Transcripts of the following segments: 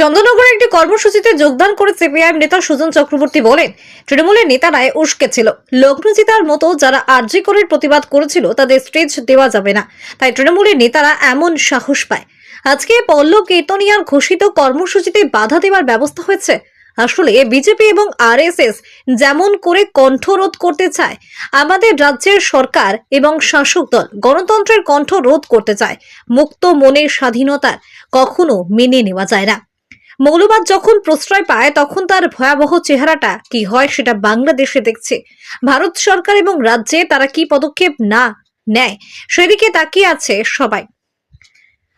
চন্দননগরের একটি কর্মসূচিতে যোগদান করে সিপিআইএম নেতা সুজন চক্রবর্তী বলেন, তৃণমূলের নেতারাই উস্কে ছিল। লগ্নজিতার মতো যারা আরজি করে প্রতিবাদ করেছিল, তাদের স্টেজ দেওয়া যাবে না। তাই তৃণমূলের নেতারা এমন সাহস পায়। আজকে পল্লব কীর্তনিয়ার ঘোষিত কর্মসূচিতে বাধা দেওয়ার ব্যবস্থা হয়েছে। আসলে বিজেপি এবং আরএসএস যেমন করে কণ্ঠরোধ করতে চায়, আমাদের রাজ্যের সরকার এবং শাসক দল গণতন্ত্রের কণ্ঠ রোধ করতে চায়। মুক্ত মনের স্বাধীনতার কখনো মেনে নেওয়া যায় না। মৌলবাদ যখন প্রশ্রয় পায়, তখন তার ভয়াবহ চেহারাটা কি হয় সেটা বাংলাদেশে দেখছে। ভারত সরকার এবং রাজ্যে তারা কি পদক্ষেপ না নেয়, সেদিকে তাকিয়ে আছে সবাই।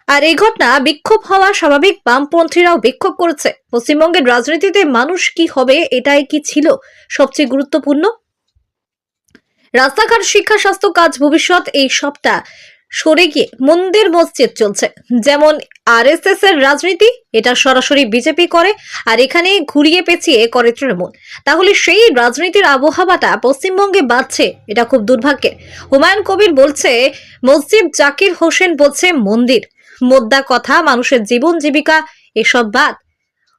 আর এই ঘটনা বিক্ষোভ হওয়া স্বাভাবিক, বামপন্থীরাও বিক্ষোভ করেছে। পশ্চিমবঙ্গের রাজনীতিতে মানুষ কি হবে, এটাই কি ছিল সবচেয়ে গুরুত্বপূর্ণ? রাস্তাঘাট, শিক্ষা, স্বাস্থ্য কাজ, ভবিষ্যৎ, এই সবটা সরে গিয়ে মন্দির মসজিদ চলছে। যেমন আরএসএস এর রাজনীতি, এটা সরাসরি বিজেপি করে, আর এখানে ঘুরিয়ে পেঁচিয়ে করে তৃণমূল। তাহলে সেই রাজনীতির আবহাওয়াটা পশ্চিমবঙ্গে বাড়ছে, এটা খুব দুর্ভাগ্যের। হুমায়ুন কবির বলছে, মসজিদ জাকির হোসেন বলছে মন্দির। মোদ্দা কথা, মানুষের জীবন জীবিকা, এসব বাদ।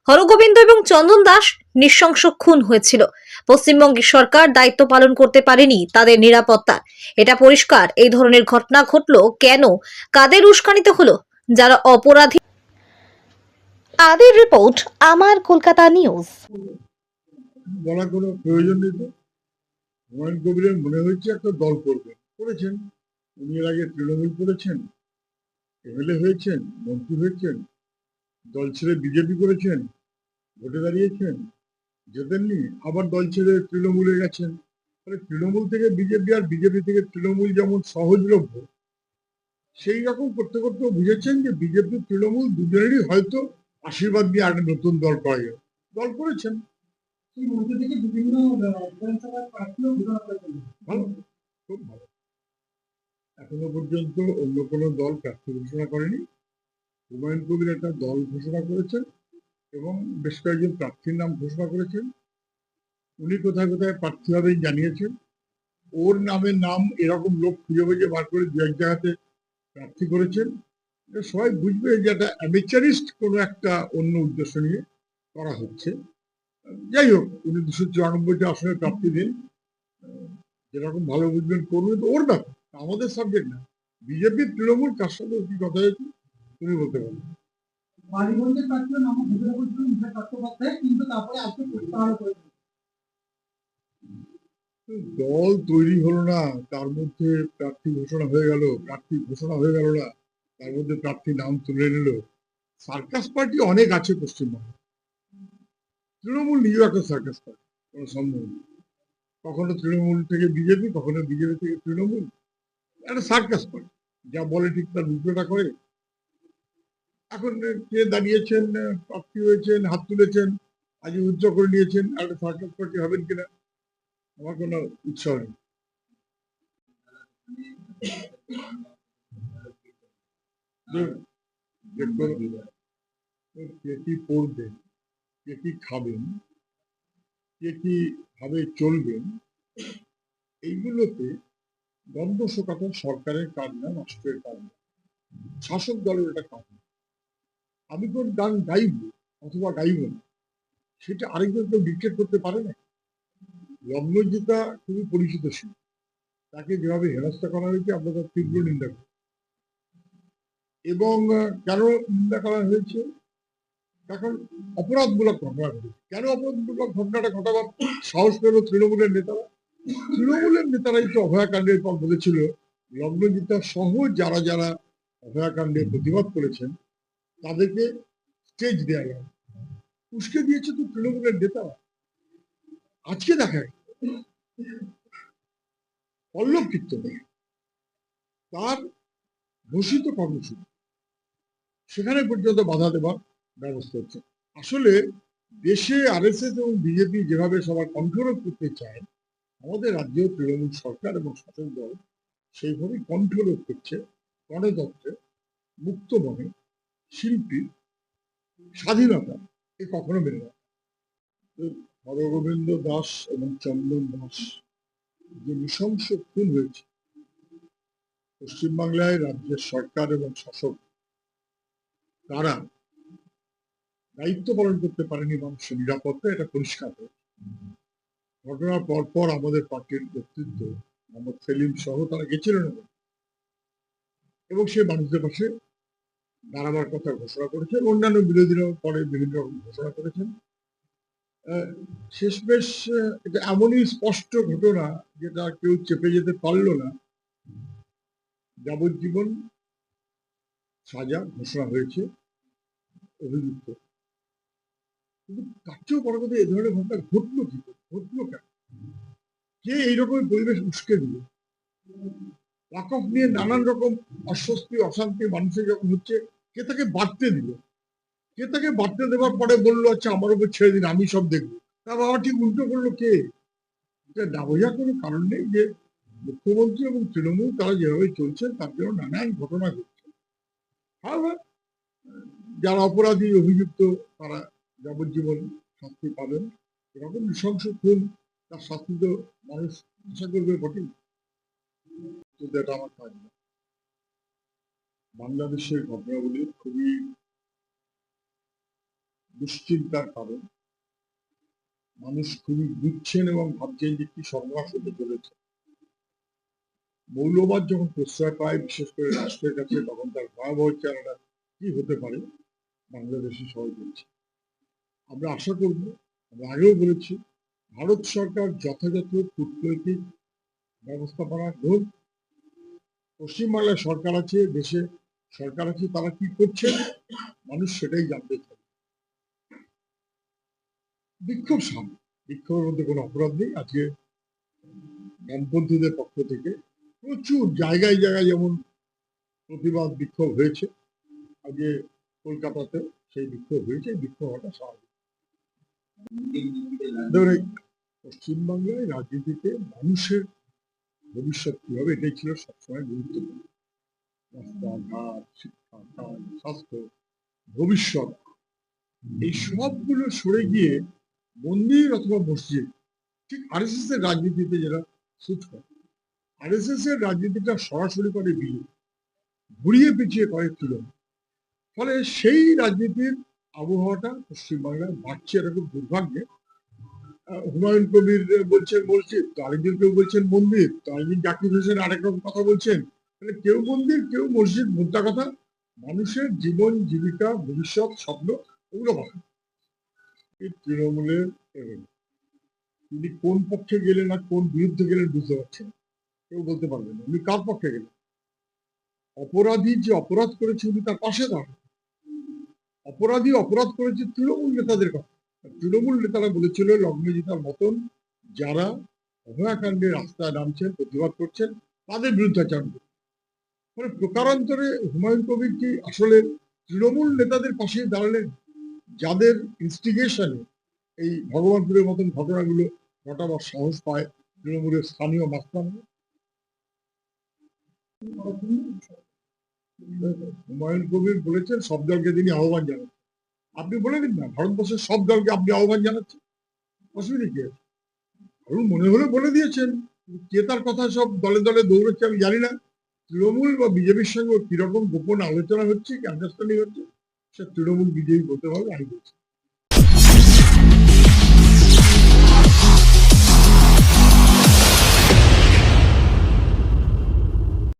হরগোবিন্দ এবং চন্দন দাস নৃশংস খুন হয়েছিল। পশ্চিমবঙ্গের সরকার দায়িত্ব পালন করতে পারেনি তাদের নিরাপত্তা। এটা পরিষ্কার। এই ধরনের ঘটনা ঘটলো কেন? কাদের উস্কানিতে হলো? যারা অপরাধী আদির রিপোর্ট আমার কলকাতা নিউজ। বলার কোনো প্রয়োজন নেই তো? হুমায়ুন কবিরের মনে হয়েছে একটা দল করবেন করেছেন। উনি এর আগে তৃণমূল করেছেন। এমএলএ হয়েছেন মন্ত্রী হয়েছেন দল ছেড়ে বিজেপি করেছেন ভোটে দাঁড়িয়েছেন। যেতেননি আবার দল ছেড়ে তৃণমূলে গেছেন তাহলে তৃণমূল থেকে বিজেপি আর বিজেপি থেকে তৃণমূল যেমন সহজলভ্য সেই রকম করতে করতে বুঝেছেন যে বিজেপি তৃণমূল দুজনেরই হয়তো আশীর্বাদ দিয়ে একটা নতুন দল করা যাবে। দল করেছেন। বিভিন্ন খুব ভালো। এখনও পর্যন্ত অন্য কোনো দল প্রার্থী ঘোষণা করেনি। হুমায়ুন কবির একটা দল ঘোষণা করেছেন। এবং বেশ কয়েকজন প্রার্থীর নাম ঘোষণা করেছেন। উনি কোথায় কোথায় প্রার্থী হবেন জানিয়েছেন। ওর নামের নাম এরকম লোক খুঁজে খুঁজে বার করে দু এক জায়গাতে প্রার্থী করেছেন। সবাই বুঝবে যে একটা অ্যামেচারিস্ট কোনো একটা অন্য উদ্দেশ্য নিয়ে করা হচ্ছে। যাই হোক, উনি দুশো চুরানব্বইটা আসনে প্রার্থী দিন যেরকম ভালো বুঝবেন করবেন তো ওর ব্যাপার। আমাদের সাবজেক্ট না। বিজেপির তৃণমূল কার সাথে কি কথা হয়েছে? তুমি বলতে পারো। বালিগঞ্জের প্রার্থীও নাম ঘোষণা করেছিল মিঠা চট্টোপাধ্যায় কিন্তু তারপরে আজকে প্রত্যাহার করেছেন দল তৈরি হলো না, তার মধ্যে প্রার্থী ঘোষণা হয়ে গেল, প্রার্থী ঘোষণা হয়ে গেল না, তার মধ্যে প্রার্থী নাম তুলে নিল। সার্কাস পার্টি অনেক আছে পশ্চিমবঙ্গে। তৃণমূল নিজেও একটা সার্কাস পার্টি, কোনো সন্দেহ নেই কখনো তৃণমূল থেকে বিজেপি, কখনো বিজেপি থেকে তৃণমূল। একটা সার্কাস পার্টি, যা বলে ঠিক তার উল্টোটা করে। এখন কে দাঁড়িয়েছেন প্রার্থী হয়েছেন, হাত তুলেছেন, আজ উচ্চ করে নিয়েছেন, আর সার্কাস পার্টি হবেন কিনা, আমার কোনো উৎসাহ নেই। কে কি পড়বেন কে কি খাবেন, কে কি ভাবে চলবেন, এইগুলোতে দ্বন্দ্ব শোকাটা সরকারের কাজ না, রাষ্ট্রের কাজ না। শাসক দলের এটা কাজ না। আমি কোন গান গাইব, অথবা গাইব না। সেটা আরেকজন কেউ ডিকটেট করতে পারে না। লগ্নজিতা খুবই পরিচিত ছিল। তাকে যেভাবে হেনস্থা করা হয়েছে, আমরা তার তীব্র নিন্দা করি। এবং কেন নিন্দা করা হয়েছে? এখন অপরাধমূলক ঘটনা ঘটেছে। কেন অপরাধমূলক ঘটনাটা ঘটাবার সাহস পেল তৃণমূলের নেতারা? তৃণমূলের নেতারাই তো অভয়াকাণ্ডের পর বলেছিল লগ্নজিতা সহ যারা যারা অভয়াকাণ্ডের প্রতিবাদ করেছেন তাদেরকে স্টেজ দেওয়া গেল উস্কে দিয়েছে তো তৃণমূলের নেতারা আজকে দেখা পল্লব কীর্তনে, তার ঘোষিত কর্মসূচি। সেখানে পর্যন্ত বাধা দেওয়ার ব্যবস্থা হচ্ছে। আসলে দেশে আরএসএস এবং বিজেপি যেভাবে সবার কণ্ঠরোধ করতে চায়, আমাদের রাজ্যেও তৃণমূল সরকার এবং শাসক দল সেইভাবে কণ্ঠরোধ করছে, গণতন্ত্রে মুক্ত মনে। শিল্পী স্বাধীনতা, এ কখনো মেনে না হরগোবিন্দ দাস এবং চন্দন দাস যে নৃশংস খুন হয়েছে, পশ্চিমবাংলায় রাজ্যের সরকার এবং শাসক, তারা দায়িত্ব পালন করতে পারেনি মানুষের নিরাপত্তা, এটা পরিষ্কার হয়েছে ঘটনার পর পর আমাদের পার্টির নেতৃত্ব, মোহাম্মদ সেলিম সহ তারা গেছিলেন। এবং সে মানুষদের পাশে দাঁড়াবার কথা ঘোষণা করেছেন। অন্যান্য বিরোধীরাও পরে বিভিন্ন রকম ঘোষণা করেছেন। শেষমেশ এটা এমনই স্পষ্ট ঘটনা যেটা কেউ চেপে যেতে পারল না। যাবজ্জীবন সাজা ঘোষণা হয়েছে অভিযুক্ত। কিন্তু তার চেয়েও বড় কথা, এ ধরনের ঘটনা ঘটলো কি? ঘটলো কেন? কে এইরকম পরিবেশ উস্কে দিল? ওয়াকফ নিয়ে নানান রকম অস্বস্তি অশান্তি মানুষের যখন হচ্ছে। কে তাকে বাড়তে দিল? কে তাকে বাড়তে দেওয়ার পরে বলল আচ্ছা আমার উপর ছেড়ে দিন আমি সব দেখব। তা বাবা ঠিক উল্টো করল কে? এটা না বোঝার কোনো কারণ নেই যে মুখ্যমন্ত্রী এবং তৃণমূল তারা যেভাবে চলছে তার জন্য নানান ঘটনা ঘটছে। However, যারা অপরাধী অভিযুক্ত তারা যাবজ্জীবন শাস্তি পাবেন। এরকম নৃশংস খুন তার শাস্তি তো মানুষ আশা করবে বটেই। কিন্তু এটা আমার কাজ না। বাংলাদেশের ঘটনাগুলি খুবই দুশ্চিন্তার কারণ। মানুষ খুবই বুঝছেন এবং ভাবছেন যে কি সর্বনাশ হতে চলেছে। মৌলবাদ যখন প্রশ্রয় পায়, বিশেষ করে রাষ্ট্রের কাছে, তখন তার ভয়াবহ চেহারাটা কি হতে পারে, বাংলাদেশি সবাই বলছে। আমরা আশা করব, আমরা আগেও বলেছি, ভারত সরকার যথাযথ কূটনৈতিক ব্যবস্থাপনা গ্রহণ পশ্চিমবাংলায় সরকার আছে, দেশে সরকার আছে, তারা কি করছে? মানুষ সেটাই জানতে চায়। বিক্ষোভ সামনে। বিক্ষোভের মধ্যে কোনো অপরাধ নেই। আজকে বামপন্থীদের পক্ষ থেকে প্রচুর জায়গায় জায়গায় যেমন প্রতিবাদ বিক্ষোভ হয়েছে। আজকে কলকাতাতে সেই বিক্ষোভ হয়েছে। এই বিক্ষোভ হওয়াটা স্বাভাবিক। ধরে পশ্চিমবাংলায় রাজনীতিতে মানুষের ভবিষ্যৎ কি হবে এটাই ছিল সবসময় গুরুত্বপূর্ণ। রাস্তাঘাট স্বাস্থ্য, ভবিষ্যৎ, এই সবগুলো সরে গিয়ে মন্দির অথবা মসজিদ, ঠিক আর এস এর রাজনীতিতে যারা সুট করে এস এর রাজনীতিটা সরাসরি করে বিয়ে ঘুরিয়ে পিছিয়ে করে তৃণমূল। ফলে সেই রাজনীতির আবহাওয়াটা পশ্চিমবাংলায় বাড়ছে এরকম দুর্ভাগ্যে হুমায়ুন কবির বলছেন মসজিদ তো আরেকজন কেউ বলছেন মন্দির তো আরেকজন জাকির হোসেন আরেক রকম কথা বলছেন। মানে কেউ মন্দির, কেউ মসজিদ মোদ্দা কথা। মানুষের জীবন, জীবিকা, ভবিষ্যৎ, স্বপ্ন ওগুলো কথা। তৃণমূলের। তিনি কোন পক্ষে গেলেন আর কোন বিরুদ্ধে গেলেন বুঝতে পারছেন কেউ বলতে পারবেন উনি কার পক্ষে গেলেন? অপরাধী যে অপরাধ করেছে উনি তার পাশে দাঁড়ান। অপরাধী অপরাধ করেছে তৃণমূল নেতাদের কথা। তৃণমূল নেতারা বলেছিল লগ্নজিতার মতন যারা অভয়াকাণ্ডে রাস্তায় নামছেন, প্রতিবাদ করছেন, তাদের করছেন মানে প্রকারান্তরে হুমায়ুন কবির কি আসলে তৃণমূল নেতাদের পাশে দাঁড়ালেন? যাদের ইনস্টিগেশনে এই ভগবানপুরের মতন ঘটনাগুলো ঘটাবার সাহস পায় তৃণমূলের স্থানীয় মাস্তান হুমায়ুন কবির বলেছেন, সব দলকে তিনি আহ্বান জানাচ্ছেন আপনি বলে দিন না, ভারতবর্ষের সব দলকে আপনি আহ্বান জানাচ্ছেন। অসুবিধা কি? আছে ধরুন মনে হলে বলে দিয়েছেন, কে তার কথা সব দলে দলে দৌড়চ্ছে আমি জানি না। তৃণমূল বা বিজেপির সঙ্গে কীরকম গোপন আলোচনা হচ্ছে কি আন্ডারস্ট্যান্ডিং হচ্ছে? সে তৃণমূল বিজেপি বলতে হবে আমি বলছি।